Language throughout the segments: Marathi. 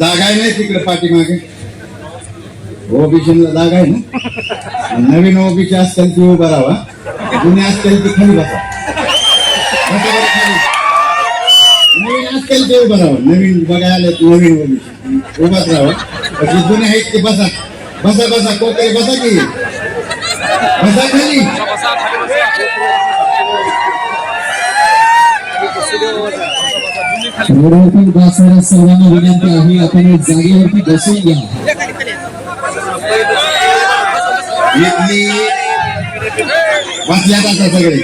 जागा आहे नाही तिकडे पाठीमागे? ओबीसीला जागा आहे ना? नवीन ओबीसी असतील ती उभा राहा. जुने असतील ती खाली बसा. नवीन असतील ते उभं राहा. नवीन बघायला नवीन ओबीसी उभाच राहा. जुने आहेत ते बसा. बसा बसा. कोकरी बसा की? बसा खाली. रोडवरती बसणाऱ्या सर्वांना विनंती आहे आपण जागेवरती बसून घ्या. इथली बसल्यात सगळे.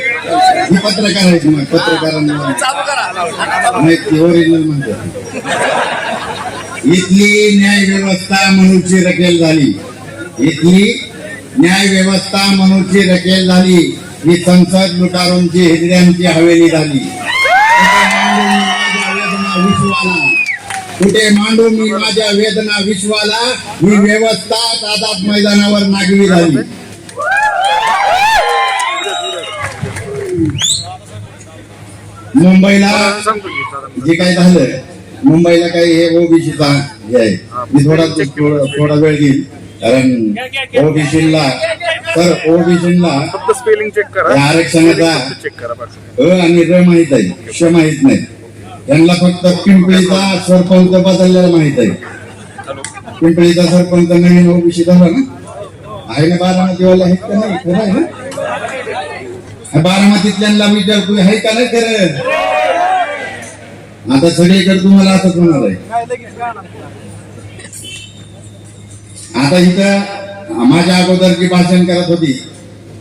ही पत्रकार आहेत मग पत्रकारांना. ओरिजिनल म्हणते. इथली न्याय व्यवस्था म्हणूची रकेल झाली. इथली न्याय व्यवस्था म्हणूची रकेल झाली. ही संसद लुटारूंची हिजड्यांची हवेली झाली. कुठे मांडू मी माझ्या वेदना विश्वाला? ही व्यवस्था आझाद मैदानावर नागवी झाली. मुंबईला जे काय झालं मुंबईला काही हे ओबीसीचा हे आहे. मी थोडा थोडा वेळ घेईल कारण ओबीसीला तर ओबीसीला आरक्षणाचा अ आणि र माहीत आहे श माहीत नाही. त्यांना फक्त पिंपळीचा सरपंच बदललेला माहीत आहे. पिंपळीचा सरपंच नवीन ओबीसी झाला ना? आहे ना बारामतीवाला आहेत का नाही? खरं आहे ना? हा बारामतीतल्यांना विचारतोय आहे का नाही खरं? आता सगळीकडे तुम्हाला असंच होणार आहे. आता इथं माझ्या अगोदर जी भाषण करत होती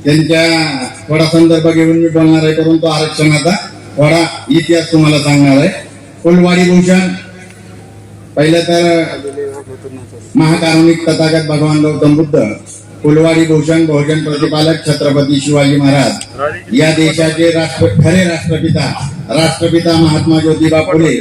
त्यांच्या थोडा संदर्भ घेऊन मी बोलणार आहे परंतु आरक्षणाचा. थोडा इतिहास तुम्हाला सांगणार आहे. फुलवाडी भूषण. पहिलं तर महाकारुणिक तथागत भगवान गौतम बुद्ध फुलवाडी भूषण बहुजन प्रतिपालक छत्रपती शिवाजी महाराज. या देशाचे राष्ट्र खरे राष्ट्रपिता राष्ट्रपिता महात्मा ज्योतिबा फुले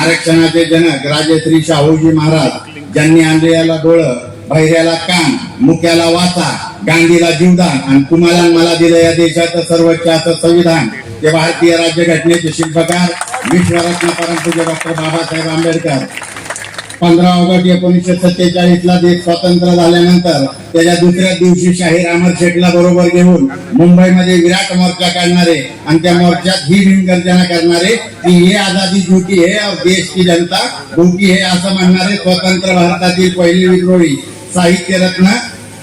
आरक्षणाचे जनक राजश्री शाहूजी महाराज ज्यांनी आंधळ्याला डोळं बहिऱ्याला कान मुक्याला वाचा गांधीला जीवदान आणि तुम्हाला मला दिलं या देशाचं सर्वोच्च असं संविधान. ते भारतीय राज्यघटनेचे शिल्पकार विश्वरत्न परमपूज्य डॉक्टर बाबासाहेब आंबेडकर. पंधरा ऑगस्ट एकोणीसशे सत्तेचाळीस ला देश स्वतंत्र झाल्यानंतर त्याच्या दुसऱ्या दिवशी शाहीर अमर शेखला बरोबर घेऊन मुंबईमध्ये विराट मोर्चा काढणारे आणि त्या मोर्चात ही भीमगर्जना करणारे की हे आझादी झुकी हे और देश की जनता भूकी हे असं म्हणणारे स्वतंत्र भारतातील पहिली विद्रोही साहित्य रत्न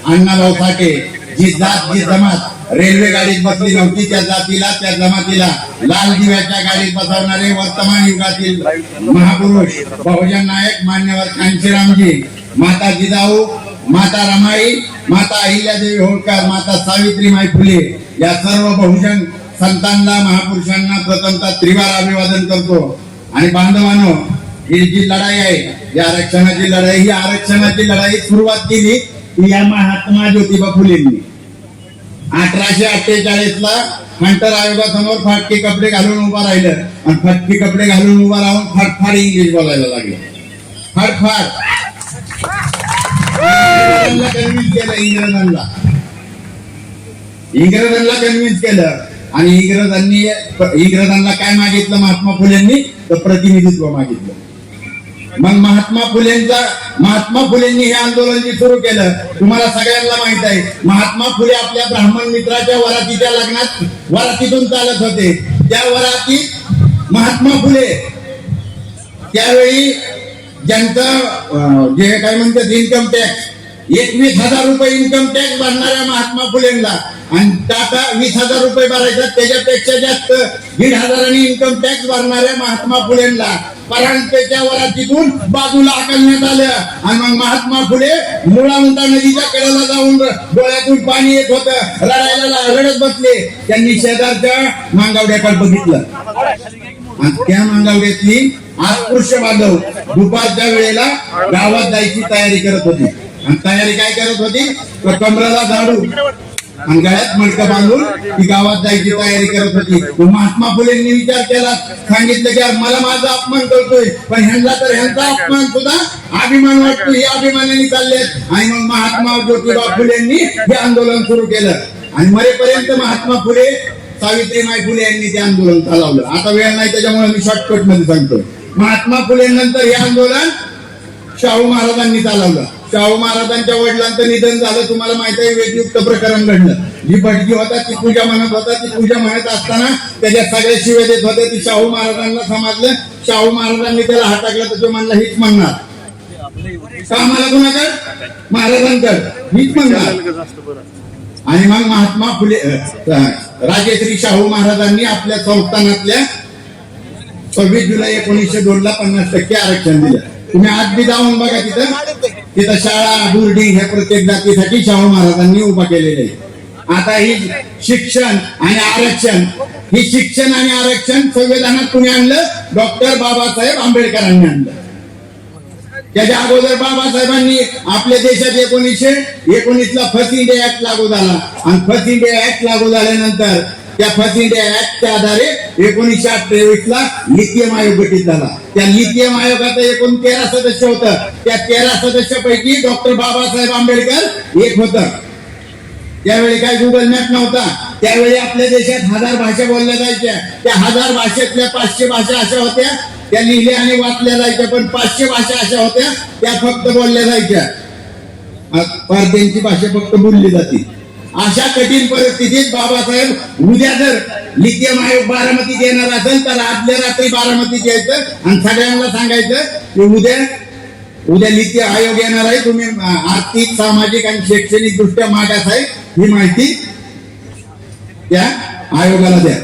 अण्णाभाऊ साठे जी जात जी जमात रेल्वे गाडीत बसली नव्हती त्या जातीला त्या जमातीला. लाल दिव्याच्या गाडीत बसवणारे वर्तमान युगातील महापुरुष बहुजन नायक मान्यवर कांशीरामजी. माता जिजाऊ माता रमाई माता अहिल्यादेवी होळकर माता सावित्रीमाई फुले या सर्व बहुजन संतांना महापुरुषांना प्रथमता त्रिवार अभिवादन करतो. आणि बांधवानो ही जी लढाई आहे या आरक्षणाची लढाई ही आरक्षणाची लढाई सुरुवात केली ती या महात्मा ज्योतिबा फुलेंनी. अठराशे अठ्ठेचाळीस ला हंटर आयोगासमोर फाटके कपडे घालून उभा राहिलं. आणि फाटके कपडे घालून उभा राहून फाटफाट इंग्लिश बोलायला लागले. फाटफाट. कन्व्हिन्स केलं इंग्रजांना. इंग्रजांना कन्व्हिन्स केलं. आणि इंग्रजांनी इंग्रजांना काय मागितलं? महात्मा फुलेंनी तर प्रतिनिधित्व मागितलं. मग महात्मा फुलेंचा महात्मा फुलेंनी हे आंदोलन जे सुरू केलं तुम्हाला सगळ्यांना माहीत आहे महात्मा फुले आपल्या ब्राह्मण मित्राच्या वरातीच्या लग्नात वरातीतून चालत होते. त्या वरातीत महात्मा फुले त्यावेळी ज्यांचं जे काय म्हणतात इन्कम टॅक्स एकवीस हजार रुपये इन्कम टॅक्स भरणाऱ्या महात्मा फुलेंना. आणि टाटा वीस हजार रुपये भरायचा त्याच्यापेक्षा जास्त दीड हजारांनी इन्कम टॅक्स भरणाऱ्या महात्मा फुलेंना. परांजपेच्या वरातीतून बाजूला आकलण्यात आलं. आणि मग महात्मा फुले मुळा नदीच्या कडेला जाऊन डोळ्यातून पाणी येत होतं. रडायला रडत बसले. त्यांनी शेजारच्या मांगावड्याकडे बघितलं. आणि त्या मांगावड्यातली आत्पुरुष बांधव दुपारच्या वेळेला गावात जायची तयारी करत होती. आणि तयारी काय करत होती? तर कमराला झाडू. आणि गळ्यात मडकं बांधून ती गावात जायची तयारी करत होती. महात्मा फुलेंनी विचार केला. सांगितलं की मला माझा अपमान करतोय पण ह्यांना तर ह्यांचा अपमान सुद्धा अभिमान वाटतो. हे अभिमानाने चालले आणि मग महात्मा ज्योतिबा फुलेंनी हे आंदोलन सुरू केलं. आणि मरेपर्यंत महात्मा फुले सावित्रीमाई फुले यांनी ते आंदोलन चालवलं. आता वेळ नाही त्याच्यामुळे मी शॉर्टकटमध्ये सांगतो. महात्मा फुले नंतर हे आंदोलन शाहू महाराजांनी चालवलं. शाहू महाराजांच्या वडिलांचं निधन झालं तुम्हाला माहिती आहे वेदयुक्त प्रकरण घडलं. जी भटकी होता ती पूजा म्हणत होता ती पूजा म्हणत असताना त्याच्या सगळ्या शिव्या देत होत्या ती शाहू महाराजांना समजलं. शाहू महाराजांनी त्याला हाताकलं तर तो म्हणला हीच म्हणणार. कामाला कुणाकर महाराजांकर हीच म्हणणार. आणि मग महात्मा फुले राजेश्री शाहू महाराजांनी आपल्या संस्थानातल्या सव्वीस जुलै एकोणीसशे दोन ला पन्नास टक्के आरक्षण दिलं. तुम्ही आज बी जाऊन बघा तिथं. तिथं शाळा बोर्डिंग ह्या प्रत्येक जातीसाठी शाहू महाराजांनी उभा केलेले. आहे आता ही शिक्षण आणि आरक्षण ही शिक्षण आणि आरक्षण संविधानात कुणी आणलं? डॉक्टर बाबासाहेब आंबेडकरांनी आणलं. त्याच्या अगोदर बाबासाहेबांनी आपल्या देशात एकोणीसशे एकोणीसला फर्स्ट इंडिया ऍक्ट लागू झाला. आणि फर्स्ट इंडिया ऍक्ट लागू झाल्यानंतर त्या फर्स्ट इंडिया ऍक्टच्या आधारे एकोणीसशे अठ्ठावीस ला लिथियम आयोग गठीत झाला. त्या लिथियम आयोगाचं एकूण तेरा सदस्य होतं. त्या तेरा सदस्यापैकी डॉक्टर बाबासाहेब आंबेडकर एक होतं. त्यावेळी काय गुगल मॅप नव्हता. त्यावेळी आपल्या देशात हजार भाषा बोलल्या जायच्या. त्या हजार भाषेतल्या पाचशे भाषा अशा होत्या. त्या लिहिल्या आणि वाचल्या जायच्या पण पाचशे भाषा अशा होत्या त्या फक्त बोलल्या जायच्या. भारतीयांची भाषा फक्त बोलली जाते. अशा कठीण परिस्थितीत बाबासाहेब उद्या जर लिथियम आयोग बारामतीत येणार असेल तर आदल्या रात्री बारामतीत यायचं आणि सगळ्यांना सांगायचं की उद्या उद्या लिथी आयोग येणार आहे. तुम्ही आर्थिक सामाजिक आणि शैक्षणिक दृष्ट्या मागास आहे ही माहिती त्या आयोगाला द्या.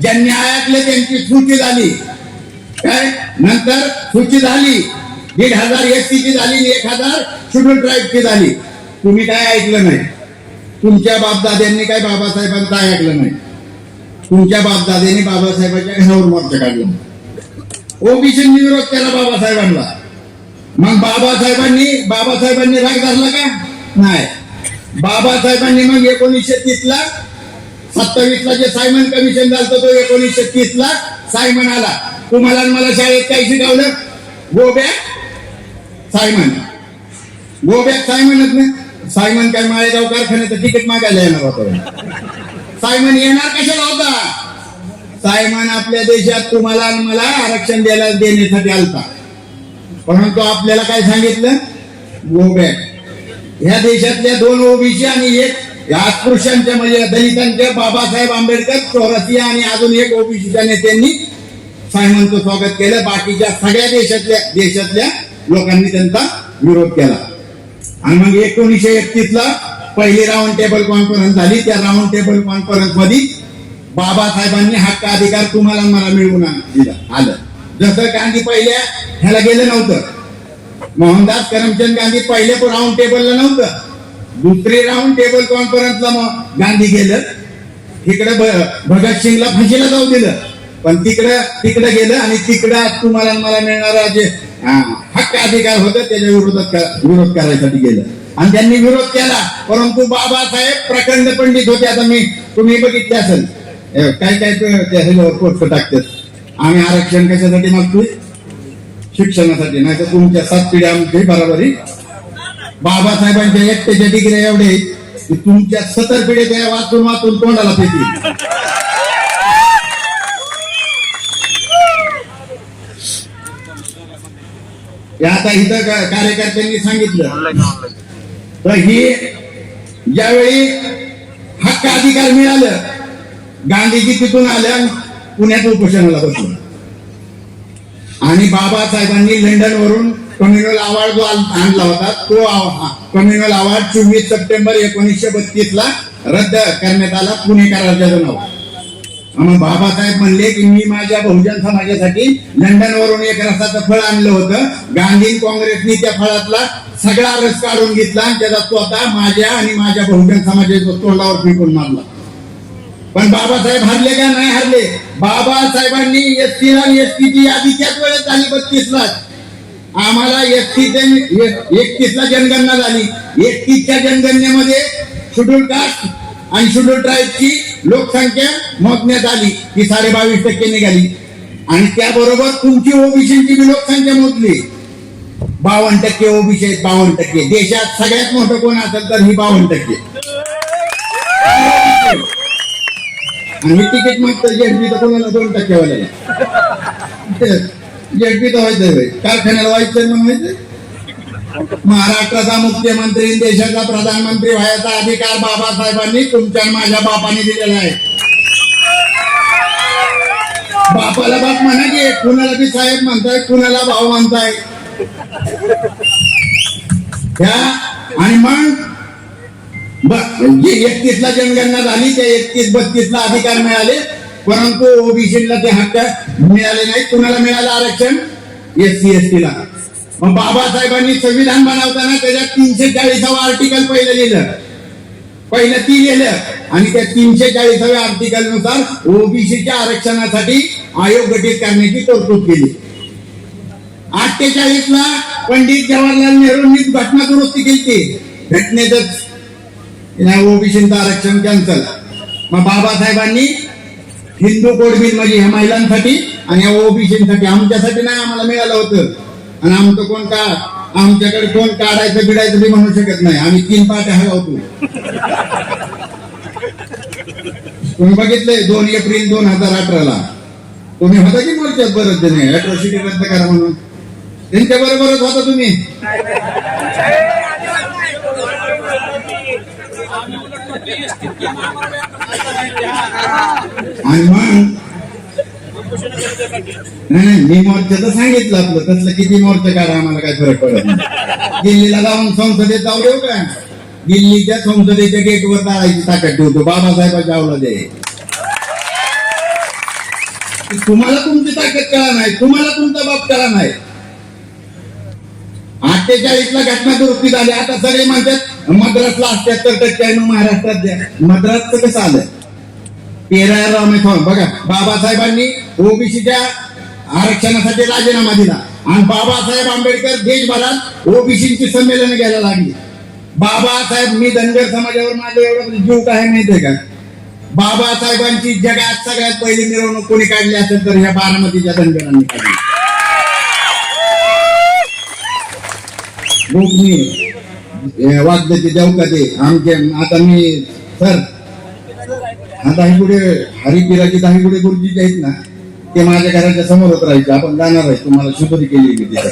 ज्यांनी ऐकले त्यांची सूची झाली काय? नंतर सूची झाली दीड हजार एस ची झाली एक हजार शेड्यूल ट्राईबची झाली. तुम्ही काय ऐकलं नाही? तुमच्या बापदाद्यांनी काय बाबासाहेबांचं ऐकलं नाही. तुमच्या बापदाद्यांनी बाबासाहेबांच्या घरावर मोर्चा काढला ओबीसी विरोध केला बाबासाहेबांना. मग बाबासाहेबांनी बाबासाहेबांनी राग धरला का? नाही. बाबासाहेबांनी मग एकोणीसशे तीस ला सत्तावीस ला जे सायमन कमिशन झालं तो एकोणीसशे तीस ला सायमन आला. तुम्हाला आणि मला शाळेत काय शिकवलं? Go back Simon. Go back सायमनच नाही सायमन काय माळेगाव कारखान्याचं तिकीट मागायला येणार होता. सायमन येणार कशाला होता? सायमन आपल्या देशात तुम्हाला आणि मला आरक्षण द्यायला देण्यासाठी आलता. परंतु आपल्याला काय सांगितलं? गोबॅक ह्या देशातल्या दोन ओबीसी आणि एक या अस्पृश्यांच्या म्हणजे दलितांच्या बाबासाहेब आंबेडकर चौरसिया आणि अजून एक ओबीसीच्या नेत्यांनी सायमनचं स्वागत केलं. बाकीच्या सगळ्या देशातल्या देशातल्या लोकांनी त्यांचा विरोध केला. आणि मग एकोणीसशे एकतीस ला पहिली राऊंड टेबल कॉन्फरन्स झाली. त्या राऊंड टेबल कॉन्फरन्समध्ये बाबासाहेबांनी हक्क अधिकार तुम्हाला मला मिळवून दिला. आलं. जसं गांधी पहिल्या ह्याला गेलं नव्हतं. मोहनदास करमचंद गांधी पहिल्या राऊंड टेबलला नव्हतं. दुसरी राऊंड टेबल कॉन्फरन्सला मग गांधी गेलं. तिकडे भगत सिंगला फाशीला जाऊ दिलं. पण तिकडं तिकडे गेलं आणि तिकडं तुम्हाला मला मिळणारा जे हक्क अधिकार होतं त्याच्या विरोधात विरोध करायसाठी गेलं. आणि त्यांनी विरोध केला परंतु बाबासाहेब प्रखंड पंडित होते. आता मी तुम्ही बघितले असेल. काय काय ह्याच्यावर पोस्ट टाकतात. आम्ही आरक्षण कशासाठी मागतोय? शिक्षणासाठी. नाही तर तुमच्या सात पिढ्या आमची बराबरी. बाबासाहेबांच्या एकट्याच्या डिग्र्या एवढे की तुमच्या सतर पिढ्या त्या वाचून वाचून तोंडाला फेकली हे आता इथं कार्यकर्त्यांनी सांगितलं. तर ही ज्यावेळी हक्क अधिकार मिळालं. गांधीजी तिथून आल्या पुण्यात उपोषणाला बसलं. आणि बाबासाहेबांनी लंडन वरून कम्युनल अवॉर्ड जो आणला होता तो कम्युनल अवॉर्ड चोवीस सप्टेंबर एकोणीसशे बत्तीस ला रद्द करण्यात आला पुणे कराराच्या नाव मग बाबासाहेब म्हणले की मी माझ्या बहुजन समाजासाठी लंडन वरून एक रसाचं फळ आणलं होतं. गांधी काँग्रेसनी त्या फळातला सगळा रस काढून घेतला आणि त्याचा स्वतः माझ्या आणि माझ्या बहुजन समाजाच्या तोंडावर फेकून मारला. पण बाबासाहेब हरले का? नाही हरले. बाबासाहेबांनी एस टी आणि एस टीची यादी त्याच वेळेस झाली बत्तीस ला आम्हाला एकतीस एकतीस ला जनगणना झाली. एकतीसच्या जनगणनेमध्ये शेड्यूल कास्ट आणि शेड्यूल ट्राईबची लोकसंख्या मोजण्यात आली ती साडे बावीस टक्के निघाली. आणि त्याबरोबर तुमची ओबीसीची बी लोकसंख्या मोजली. बावन्न टक्के ओबीसी आहेत बावन्न टक्के. देशात सगळ्यात मोठं कोण असेल तर ही बावन्न टक्के. आणि हे तिकीट तर जेडपी तर कोणाला दोन टक्केवाल्याला जेडपी तर व्हायचं कारखान्याला व्हायचं मग व्हायचं महाराष्ट्राचा मुख्यमंत्री देशाचा प्रधानमंत्री व्हायचा अधिकार बाबासाहेबांनी तुमच्या माझ्या बापाने दिलेला आहे. बापाला बाप म्हणा की कुणाला बी साहेब म्हणताय कुणाला भाऊ म्हणताय. आणि मग ब- म्हणजे एकतीसला एकतीस ला जनगणना झाली त्या एकतीस बत्तीस ला अधिकार मिळाले परंतु ओबीसीला ते हक्क मिळाले नाही. कुणाला मिळालं आरक्षण? एस सी एस ला. मग बाबासाहेबांनी संविधान बनवताना त्याच्यात तीनशे चाळीसावं आर्टिकल पहिलं लिहिलं. पहिलं ती लिहिलं. आणि त्या तीनशे चाळीसाव्या आर्टिकलनुसार ओबीसीच्या आरक्षणासाठी आयोग गठीत करण्याची तरतूद केली. अठ्ठेचाळीस ला पंडित जवाहरलाल नेहरूंनी घटना दुरुस्ती केली. घटनेतच ओबीसीचं आरक्षण कॅन्सल मग बाबासाहेबांनी हिंदू कोड म्हणजे ह्या महिलांसाठी आणि या ओबीसीसाठी आमच्यासाठी नाही आम्हाला मिळालं होतं. आणि आमचं कोण का आमच्याकडे कोण काढायचं बिडायचं बी म्हणू शकत नाही. आम्ही तीन पाट्या हलवतो. तुम्ही बघितलंय दोन एप्रिल दोन हजार अठराला. तुम्ही होता की मोर्चात बरंच जण? अॅट्रॉसिटी रद्द करा म्हणून. त्यांच्या बरोबरच होता तुम्ही. आणि मग नाही मी मोर्चाचं सांगितलं आपलं. तसलं किती मोर्चा काढा आम्हाला काय फरक पडत दिल्लीला जाऊन संसदेत जाऊ देऊ का? दिल्लीच्या संसदेच्या गेटवर जायची ताकद ठेवतो. बाबासाहेबाच्या आवला दे तुम्हाला तुमची ताकद कळा नाही. तुम्हाला तुमचा बाप कळा नाही. अठ्ठेचाळीस ला घटना दुरुस्ती झाली. आता सगळे म्हणतात मद्रासला अठ्याहत्तर टक्के आहे महाराष्ट्रात द्या. मद्रासचं कसं आलं? तेरा रामेश्वर बघा बाबासाहेबांनी ओबीसीच्या आरक्षणासाठी राजीनामा दिला. आणि बाबासाहेब आंबेडकर देशभरात ओबीसीची संमेलन घ्यायला लागली. बाबासाहेब मी धनगर समाजावर माझे एवढं जीव काय माहितीये का? बाबासाहेबांची जगात सगळ्यात पहिली मिरवणूक कोणी काढली असेल तर ह्या बारामतीच्या धनगरांनी काढली. गोपनीय वाद्याचे देवकाचे आमचे आता मी सर हा पुढे हरिपिराचे पुढे गुरुजी आहेत ना? ते माझ्या घराच्या समोरच राहायचे. आपण जाणार आहे. तुम्हाला शुभरी केली मी तिथं.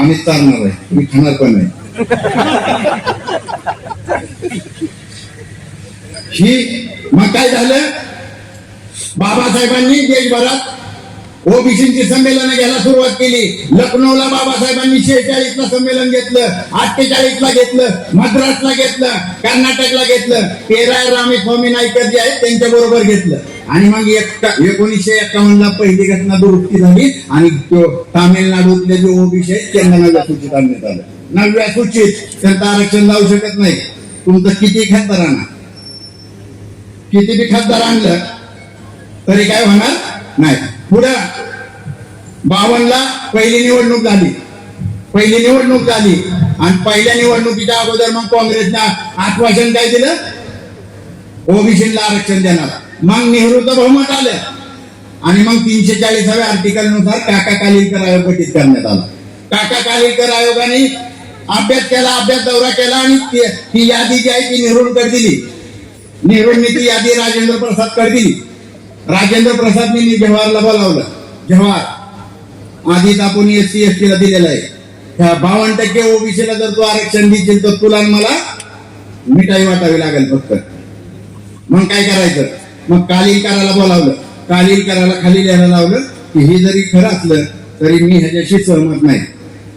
आम्हीच चालणार आहे. मी खाणार पण नाही. ही मग काय झालं? बाबासाहेबांनी देशभरात ओबीसीची संमेलन घ्यायला सुरुवात केली. लखनौला बाबासाहेबांनी शेहेचाळीस ला संमेलन घेतलं अठ्ठेचाळीस ला घेतलं मद्रासला घेतलं कर्नाटकला घेतलं. तेरा रामेस्वामी नाईकर जे आहेत त्यांच्या बरोबर घेतलं. आणि मग एकटा एकोणीसशे एकावन्न ला पहिली घटना दुरुस्ती झाली आणि तो तामिळनाडूतले जे ओबीसी आहेत त्यांना नव्या सूचित आणण्यात आलं. नव्या सूचित त्यांचं आरक्षण लावू शकत नाही. तुमचं किती खासदार आणा किती बी खासदार आणलं तरी काय होणार नाही. पुढं बावनला पहिली निवडणूक झाली. पहिली निवडणूक झाली. आणि पहिल्या निवडणुकीच्या अगोदर मग काँग्रेसनं आश्वासन काय दिलं? ओबीसीला आरक्षण देणार. मग नेहरूचं बहुमत आलं. आणि मग तीनशे चाळीसाव्या आर्टिकलनुसार काका कालिलकर आयोग गठीत करण्यात आला. काका कालिलकर आयोगाने अभ्यास केला अभ्यास दौरा केला आणि ती यादी जी आहे ती नेहरूंकडे दिली. नेहरूंनी ती यादी राजेंद्र प्रसाद दिली. राजेंद्र प्रसादने जवाहरला बोलावलं. जवाहर आधीच आपण एस सी एस ला दिलेलं आहे. ह्या बावन्न टक्के ओबीसीला जर तू आरक्षण देशील तर तुला मला मिठाई वाटावी लागेल फक्त. मग काय करायचं? मग कालील करायला बोलावलं. कालील करायला खाली लिहायला लावलं की हे जरी खरं असलं तरी मी ह्याच्याशी सहमत नाही.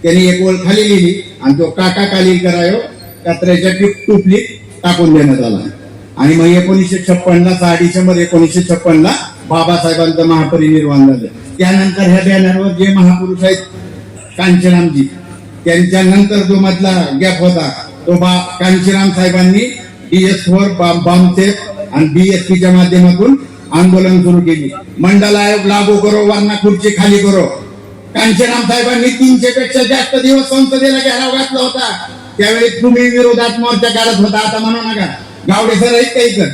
त्यांनी एक ओळ खाली लिहिली आणि तो काका कालील करायो हो. कात्र्याच्या टुपलीत टाकून देण्यात आला. आणि मग एकोणीसशे छप्पनला सहा डिसेंबर एकोणीसशे छप्पनला बाबासाहेबांचं महापरिनिर्वाण झालं. त्यानंतर ह्या बॅनरवर जे महापुरुष आहेत कांचीरामजी त्यांच्या नंतर जो मधला गॅप होता तो बा कांचीराम साहेबांनी डीएस फोर बॉम्बसेफ आणि बीएसपीच्या माध्यमातून आंदोलन सुरू केली. मंडल आयोग लागू करो वरना खुर्ची खाली करो. कांचीराम साहेबांनी तीनशे पेक्षा जास्त दिवस संसदेला घेराव घातला होता. त्यावेळी तुम्ही विरोधात मोर्चा काढत होता आता म्हणू नका. गावडे सर आहेत का इथं?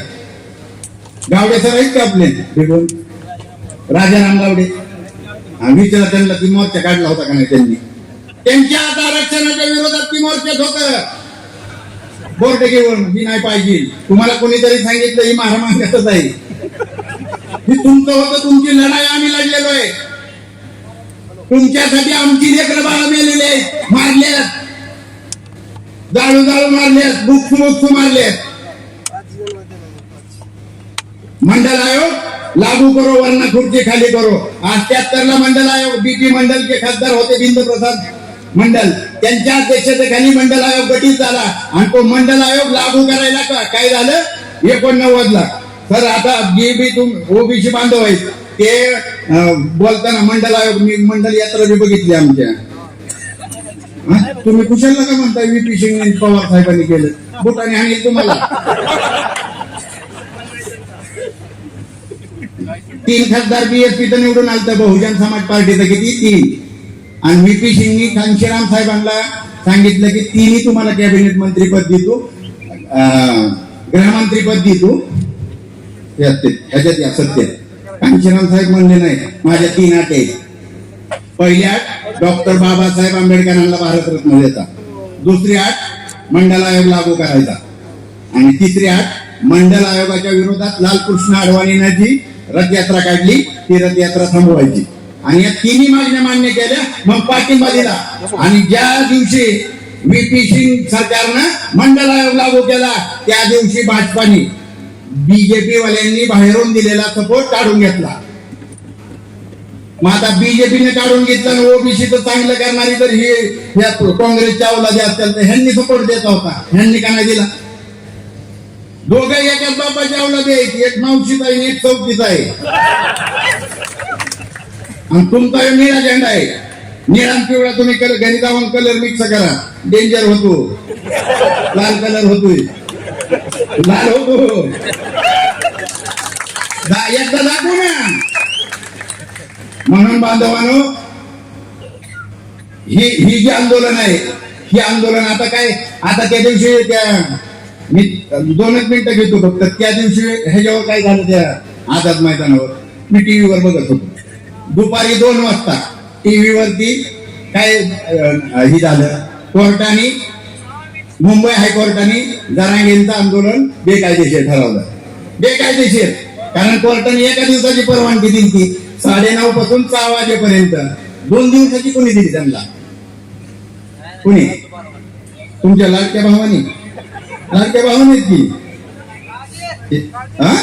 गावडे सर आहेत का आपले? भेटून राजाराम गावडे. विचार त्यांना ती मोर्चा काढला होता का नाही त्यांनी. त्यांच्या आता आरक्षणाच्या विरोधात ती मोर्चात होत बोर्ड घेऊन ही नाही पाहिजे. तुम्हाला कोणीतरी सांगितलं ही महारामांच्यातच आहे. ही तुमचं होतं तुमची लढाई आम्ही लढलेलो आहे. तुमच्यासाठी आमची लेकरं बाळा मेलेले मारले जाळू जाळू मारलेत बुक्स बुक्स मारले मंडल आयोग लागू करो वरना खुर्ची खाली करो. अठ्याहत्तर ला मंडल आयोग बीपी मंडल के खासदार होते बिंद प्रसाद मंडल त्यांच्या अध्यक्षतेखाली मंडल आयोग गठीत झाला. आणि तो मंडल आयोग लागू करायला का काय झालं? एकोणनव्वद ला सर आता जे बी तुम ओबीसी बांधव आहेत ते बोलताना मंडल आयोग मी मंडल यात्रा बी बघितली आमच्या. तुम्ही कुशलला का म्हणताय व्हीपी सिंग पवार साहेबांनी केलं. बोटाने आणि तुम्हाला. तीन खासदार बीएसपी तर निवडून आलत बहुजन समाज पार्टीचं किती? तीन. आणि व्हीपी सिंगनी कांशीराम साहेबांना सांगितलं की तिन्ही तुम्हाला कॅबिनेट मंत्रीपद देतो अं, गृहमंत्रीपद देतो. ह्याच्यात या सत्य. कांशीराम साहेब म्हणले नाही माझ्या तीन आठ आहेत. पहिली आठ डॉक्टर बाबासाहेब आंबेडकरांना भारतरत्न देता दुसरी आठ मंडल आयोग लागू करायचा. आणि तिसरी आठ मंडल आयोगाच्या विरोधात लालकृष्ण अडवाणीनं जी रथयात्रा काढली ती रथयात्रा थांबवायची. आणि या तिन्ही मागण्या मान्य केल्या मग पाठिंबा दिला आणि ज्या दिवशी व्हीपी सिंग सरकारनं मंडळ आयोग लागू केला त्या दिवशी भाजपाने बीजेपी वाल्यांनी बाहेरून दिलेला सपोर्ट काढून घेतला. मग आता बीजेपीने काढून घेतला आणि ओबीसी तर चांगलं करणारी तर हे काँग्रेसच्या अवलादी असतात तर ह्यांनी सपोर्ट देत होता. ह्यांनी का नाही दिला? दोघं एकाच बाबाच्या अवलादी आहेत. एक मावशीचा आहे एक चौकीचा आहे. आणि तुमचा निळा झेंडा आहे. निळा पिवळा तुम्ही कलर घरी जाऊन कलर मिक्स करा. डेंजर होतो. लाल कलर होतोय. लाल होतो. दा- एकदा दाखवू ना. म्हणून बांधवानो ही ही जी आंदोलन आहे ही आंदोलन आता काय? आता त्या दिवशी त्या मी दोनच मिनिटं घेतो फक्त. त्या दिवशी ह्याच्यावर काय झालं त्या आझाद मैदानावर? मी टीव्हीवर बघत होतो. दुपारी दोन वाजता टीव्ही वरती काय हे झालं कोर्टाने मुंबई हायकोर्टाने जरांगेंचं आंदोलन बेकायदेशीर ठरवलं. बेकायदेशीर. कारण कोर्टाने एका दिवसाची परवानगी दिली. ती साडेनऊ पासून सहा वाजेपर्यंत. दोन दिवसाची कोणी दिली त्यांना? कोणी? तुमच्या लाडक्या भावानी? लाडक्या भावानीच की? हा?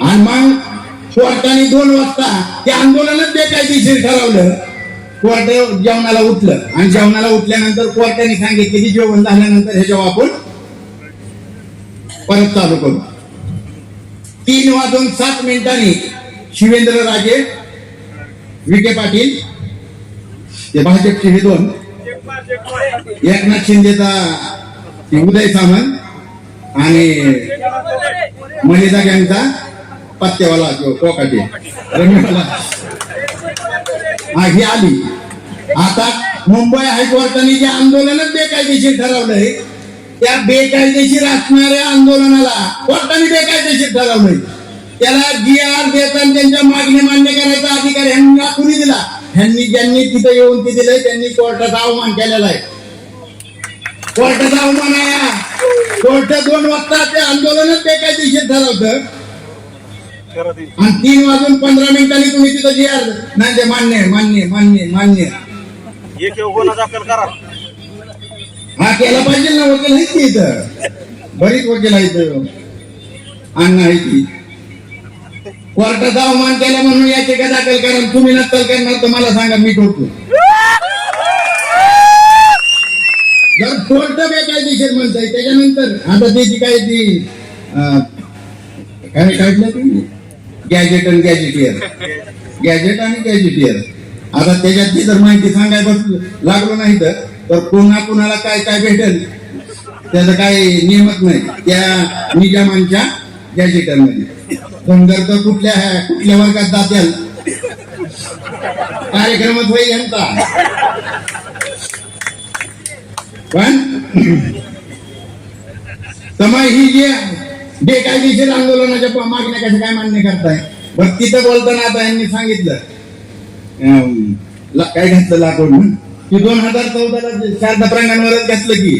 आणि मग कोर्टाने दोन वाजता ते आंदोलनच बेकायदेशीर ठरवलं. कोर्ट जेवणाला उठलं. आणि जेवणाला उठल्यानंतर कोर्टाने सांगितलं की जेवण झाल्यानंतर ह्याच्यावर आपण परत चालू करू. तीन वाजून सात मिनिटांनी शिवेंद्र राजे विखे पाटील ते भाजपचे हे दोन एकनाथ शिंदेचा उदय सामंत आणि मलिदा गँगचा पत्त्यावाला किंवा कोकाटे. रमेशला हा ही आली. आता मुंबई हायकोर्टाने जे आंदोलनच बेकायदेशीर ठरवलंय त्या बेकायदेशीर असणाऱ्या आंदोलनाला कोर्टाने बेकायदेशीर ठरवलंय. त्याला जी आर देताना त्यांच्या मागणी मान्य करायचा अधिकार ह्यांना कुणी दिला? ह्यांनी ज्यांनी तिथं येऊन ते दिलंय त्यांनी कोर्टाचा अवमान केलेला आहे. कोर्टाचा अवमान आहे कोर्ट दोन वाजता ते आंदोलनच बेकायदेशीर ठरवतं. आणि तीन वाजून पंधरा मिनिटांनी तुम्ही तिथं जी आर नाही ते मान्य आहे, मान्य मान्य मान्य. एक दाखल करा. हा केला पाहिजे ना वकील आहेत की इथं? बरीच वकील आहेत. अण्णा आहे की. कोर्टाचा अवमान केला म्हणून याचिका दाखल करा आणि तुम्ही नक्कल करणार तर मला सांगा मी ठोकतो. जर कोर्ट बेकायदेशीर म्हणताय त्याच्यानंतर आता त्याची काय ती काय काढलं ती गॅजेट आणि गॅजेटियर गॅजेट आणि गॅजेटियर आता त्याच्यातली जर माहिती सांगायला लागलो नाही तर तर पुन्हा कुणाला काय काय भेटेल? त्याचं काही नियमच नाही. त्या निजामांच्या गॅजेटरमध्ये धनगर तर कुठल्या कुठल्या वर्गात जातील? कार्यक्रमच होईल यांचा. पण समय ही जी बेकायदेशीर आंदोलनाच्या मागण्या कशा काय मान्य करताय? तिथं बोलताना आता यांनी सांगितलं. काय घातलं लाकूड की दोन हजार चौदाला शारदा प्रांगणावरच घातलं की.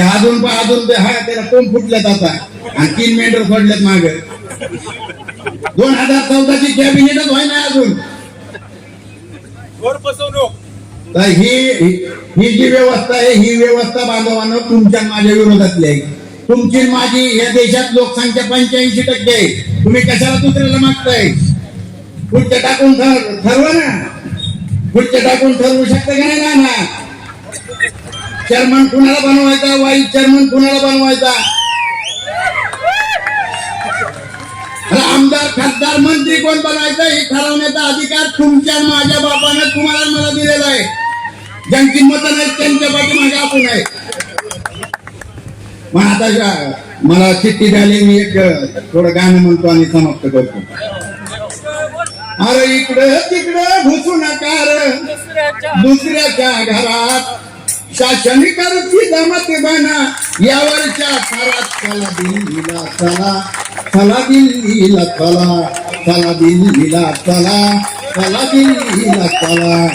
अजून पण अजून ते हा त्याला कोण फुटल्यात आता. आणि तीन मेंढर सोडल्यात माग. दोन हजार चौदाची कॅबिनेटच व्हाय ना अजून. तर ही ही जी व्यवस्था आहे ही व्यवस्था बांधवानं तुमच्या माझ्या विरोधातली आहे. तुमची माझी या देशात लोकसंख्या पंच्याऐंशी टक्के आहे. तुम्ही कशाला दुसऱ्याला मागताय? पुढच टाकून ठरवा ना. पुढच टाकून ठरवू शकता का नाही ना चेअरमन कुणाला बनवायचा? वाईस चेअरमन कुणाला बनवायचा? आमदार खासदार मंत्री कोण बनवायचं? हे ठरवण्याचा अधिकार तुमच्या माझ्या बापानं तुम्हाला मला दिलेला आहे. ज्यांची मतं नाहीत त्यांच्या माझ्या आपण आहे. मग आता मला चिठ्ठी झाली मी एक थोडं गाणं म्हणतो आणि समाप्त करतो. अरे इकडं तिकडं घुसू नकार दुसऱ्याच्या घरात शासन करती जमत बना यावरच्या थरात चला दिल्लीला चला चला दिल्लीला चला चला दिल्लीला चला चला दिल्लीला चला.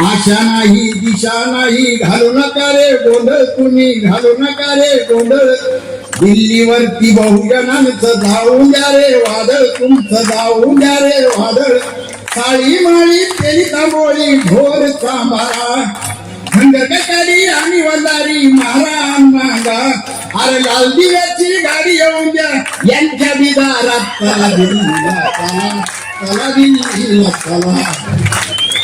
आशा नाही दिशा नाही घालू नका रे गोंधळ तुम्ही घालू नका रे गोंधळ. दिल्लीवरती बहुजनांचं जाऊन द्या रे वादळ तुमचं जाऊन द्या रे वादळ. काळी माळी तेरी तांबोळी घोर सांभारा खंडककारी आणि वजारी मारा मागा. अरे लाल दिव्याची गाडी येऊन द्या. यांच्या बिदारात चला दिल्लीला चला चला दिल्लीला चला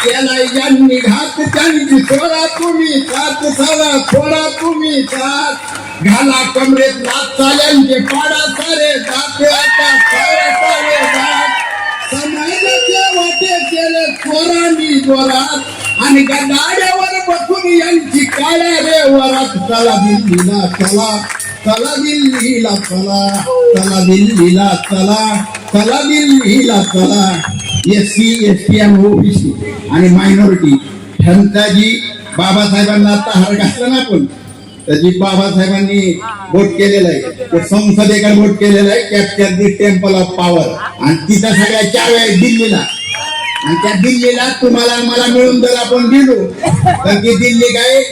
त्याला यांनी घात त्यांनी सोडा तुम्ही सात सारा थोडा तुम्ही सात घाला कमरेत नाच चाल्यांचे पाडा सारे जात आता सारे सारे जात. समाजाचे वाटे केले चोरांनी जोरात. आणि गाड्यावर बसून यांची काळ्या रे वरात चला दिल्लीला चला चला दिल्लीला चला चला दिल्लीला चला चला दिल्लीला चला. एस सी एस टी आणि ओबीसी आणि मायनॉरिटी. ह्यांचा जी बाबासाहेबांना आता हार घातला ना आपण त्याची बाबासाहेबांनी वोट केलेला आहे ते संसदेकडे वोट केलेलं आहे capture the temple of power आणि तिथं सगळ्या चार वेळेस दिल्लीला. आणि त्या दिल्लीला तुम्हाला मला मिळून जर आपण दिलो तर ती दिल्ली काय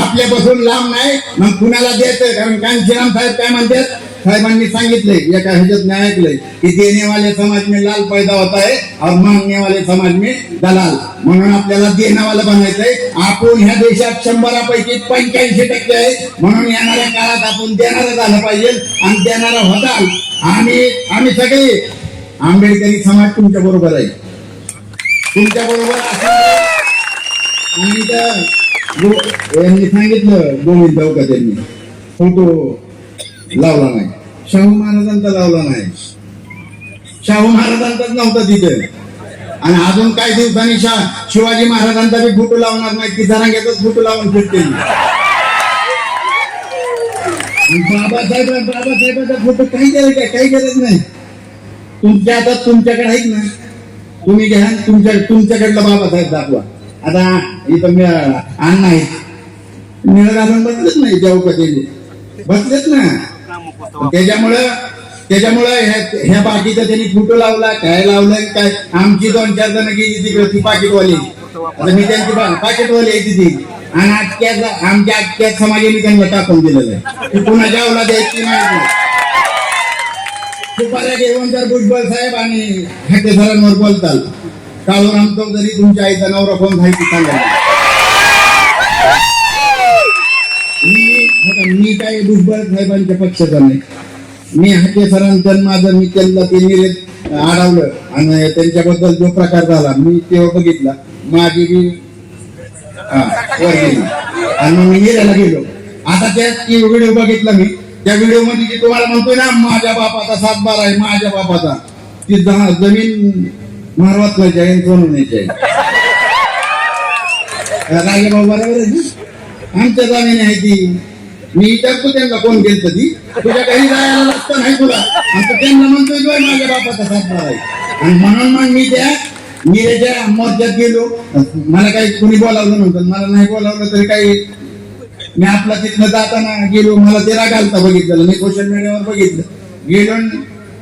आपल्यापासून लांब नाही मग कुणाला द्यायचं कारण कांशीराम साहेब काय म्हणतात? साहेबांनी सांगितलंय एका ह्याच्यात मी ऐकलंय की देने वाले समाज में लाल पैदा होता है और मांगने वाले समाज में दलाल. म्हणून आपल्याला देण्यावाला बनायचंय आपण ह्या देशात शंभरापैकी पंच्याऐंशी टक्के आहे. म्हणून येणाऱ्या काळात आपण देणारं झालं पाहिजे आणि देणारा होता आम्ही आम्ही सगळे आंबेडकरी समाज तुमच्या बरोबर आहे. तुमच्या बरोबर आणि यांनी सांगितलं गोविंद चौकात यांनी. फोटो लावला नाही. शाहू महाराजांचा लावला नाही. शाहू महाराजांचाच नव्हता तिथे. आणि अजून काही दिवसांनी शा शिवाजी महाराजांचा बी फोटो लावणार नाही किसारांग्याचाच फुटू फोटो लावून फिरते बाबासाहेब बाबासाहेबांचा फोटो काही गरज काय? काही गरज नाही. तुमच्या आता तुमच्याकडे आहेत ना. तुम्ही घ्या तुमच्या तुमच्याकडलं बाबासाहेब दाखवा. आता इथं मी अण्णा आहेत. निळ घालून बसलेच नाही चौकटीने बसलेच ना त्याच्यामुळं त्याच्यामुळं ह्या ह्या त्यांनी फोटो लावला काय लावलं काय आमची दोन चार जण गेली तिकडे ती पाकिटवाली. आता मी त्यांची पाकिटवाली आहे तिथे. आणि आजच्या आमच्या आजच्या समाजाने त्यांना टाकून दिलेलं आहे. ती पुन्हा जावला द्यायची माहिती सुपाऱ्या घेऊन जर भुजबळ साहेब आणि हाके सरांवर बोलताल काळूराम चौधरी तुमच्या आईचा नवरा कोण माहिती सांगायला मी काय भुजबळ साहेबांच्या पक्षाचा नाही. मी हाके सरांचं माझं मी त्यांना ते निरेत अडवलं आणि त्यांच्याबद्दल जो प्रकार झाला मी तेव्हा बघितला. माझी बी हा, वर गेली. आणि मग मी निऱ्याला गेलो. आता त्या व्हिडिओ बघितला मी. त्या व्हिडिओमध्ये जे तुम्हाला म्हणतोय ना माझ्या बापाचा सातबार आहे माझ्या बापाचा. ती जमीन जमीन व्हायची आहे आणि यायची आहे. रागेभाऊ बरोबर आहे आमच्या जमीन आहे ती. मी विचारतो त्यांना कोण गेलं ती. तुझ्या काही जायला लागतं नाही तुला. आता त्यांना म्हणतोय "जोय, माझ्या बापाचा सातबार आहे आणि म्हणून मग मी त्या मिरेच्या मोर्चात गेलो मला काही कोणी बोलावलं नव्हतं. मला नाही बोलावलं तरी काही मी आपला तिथनं जाताना गेलो मला ते रागालता बघितलं मी सोशल मीडियावर बघितलं. गेलो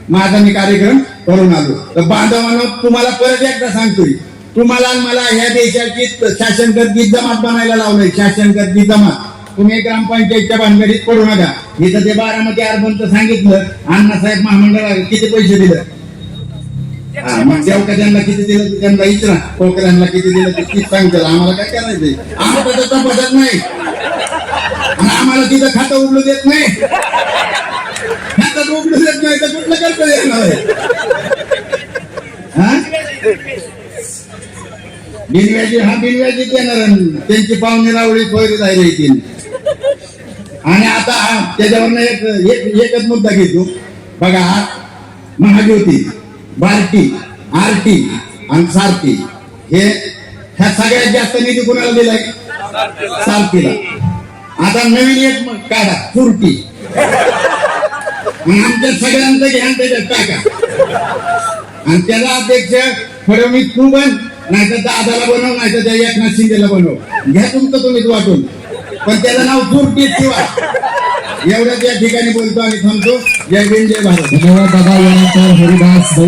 माझा मी कार्यक्रम करून आलो. तर बांधवांना तुम्हाला परत एकदा सांगतोय. तुम्हाला मला ह्या देशाची शासन करती जमात बनायला लावलंय. शासन करती जमात. तुम्ही ग्रामपंचायतच्या भानगडीत पडू नका. इथं ते बारामती अर्बनचं सांगितलं अण्णासाहेब महामंडळाला किती पैसे दिलं? मग देवका त्यांना किती दिलं? त्यांना इचरा. कोकऱ्यांना किती दिलं? ते तीच सांगतात आम्हाला काय करायचंय आम्हाला त्याचा पदत नाही. आम्हाला तिथं खातं उघडू देत नाही. खातं उघडू देत नाही तर कुठलं कर्ज येणार आहे? बिनव्याजी हा बिनव्याजी देणार त्यांची पाहुणे रावळी सोयरी जायला येतील. आणि आता हा एक एक- एकच मुद्दा घेतो. बघा हा महाज्योती बार्टी आरटी आणि सारथी हे ह्या सगळ्यात जास्त निधी कोणाला दिलाय? सारथीला आता नवीन एक मग काढा चुरटी आणि आमच्या सगळ्यांचं घ्यान त्याच्यात टाका. आणि त्याला अध्यक्ष फडणवीस तू बन नाही तर दादाला बनव नाही तर त्या एकनाथ शिंदेला बनव. घ्या तुमचं तुम्हीच वाटून. पण त्याचं नाव चुरटी ठेवा. एवढ्याच या ठिकाणी बोलतो आणि थांबतो. जय भीम जय भारत. धन्यवाद दादा यानंतर हरिदास